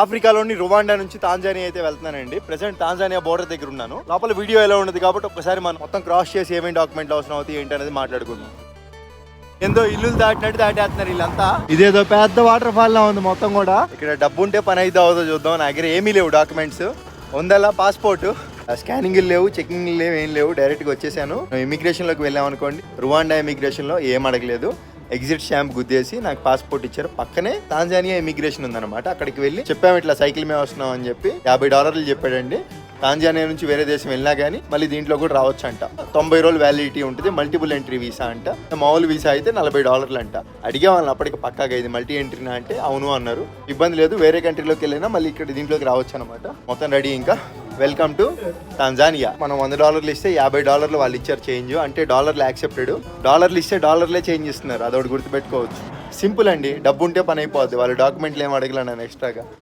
ఆఫ్రికాలోని రువాండా నుంచి తాంజానియా అయితే వెళ్తున్నానండి. ప్రెసెంట్ తాంజానియా బోర్డర్ దగ్గర ఉన్నాను. లోపల వీడియో ఎలా ఉండదు కాబట్టి ఒక్కసారి మనం మొత్తం క్రాస్ చేసి ఏమేమి డాక్యుమెంట్లు అవసరం అవుతాయి ఏంటి అనేది మాట్లాడుకుందాం. ఏందో ఇల్లు దాటినట్టు దాటేస్తున్నారు వీళ్ళంతా ఇదేదో పెద్ద వాటర్ ఫాల్ లా ఉంది మొత్తం కూడా. ఇక్కడ డబ్బు ఉంటే పని అయితే అవుతుందో చూద్దాం. నా దగ్గర ఏమీ లేవు డాక్యుమెంట్స్. ఉందలా పాస్పోర్ట్. స్కానింగ్ లేవు చెకింగ్ లేవు ఏం లేవు. డైరెక్ట్గా వచ్చేసాను. ఇమిగ్రేషన్లోకి వెళ్ళాం అనుకోండి రువాండా ఇమిగ్రేషన్లో ఏం అడగలేదు. ఎగ్జిట్ స్టాంప్ గుద్దేసి నాకు పాస్పోర్ట్ ఇచ్చారు. పక్కనే తాంజానియా ఇమిగ్రేషన్ ఉందన్నమాట. అక్కడికి వెళ్ళి చెప్పాము ఇట్లా సైకిల్ మీద వస్తున్నాం అని చెప్పి యాభై డాలర్లు చెప్పాడండి. తాంజానియా నుంచి వేరే దేశం వెళ్ళినా కానీ మళ్ళీ దీంట్లో కూడా రావచ్చు అంట తొంభై రోజులు వ్యాలిడిటీ ఉంటుంది మల్టిపుల్ ఎంట్రీ వీసా అంట. మామూలు వీసా అయితే నలభై డాలర్లు అంట అడిగే వాళ్ళని అప్పటికి పక్కాగా ఇది మల్టీ ఎంట్రీనా అంటే అవును అన్నారు. ఇబ్బంది లేదు వేరే కంట్రీలోకి వెళ్ళినా మళ్ళీ ఇక్కడ దీంట్లోకి రావచ్చు అనమాట మొత్తం రెడీ ఇంకా. వెల్కమ్ టు తంజానియా మనం వంద డాలర్లు ఇస్తే యాభై డాలర్లు వాళ్ళు ఇచ్చారు చేంజ్. అంటే డాలర్లు యాక్సెప్టెడ్. డాలర్లు ఇస్తే డాలర్లే చేంజ్ ఇస్తున్నారు అదొకటి గుర్తుపెట్టుకోవచ్చు. సింపుల్ అండి. డబ్బు ఉంటే పని అయిపోద్ది. వాళ్ళు డాక్యుమెంట్లు ఏం అడగలే నేను ఎక్స్ట్రాగా.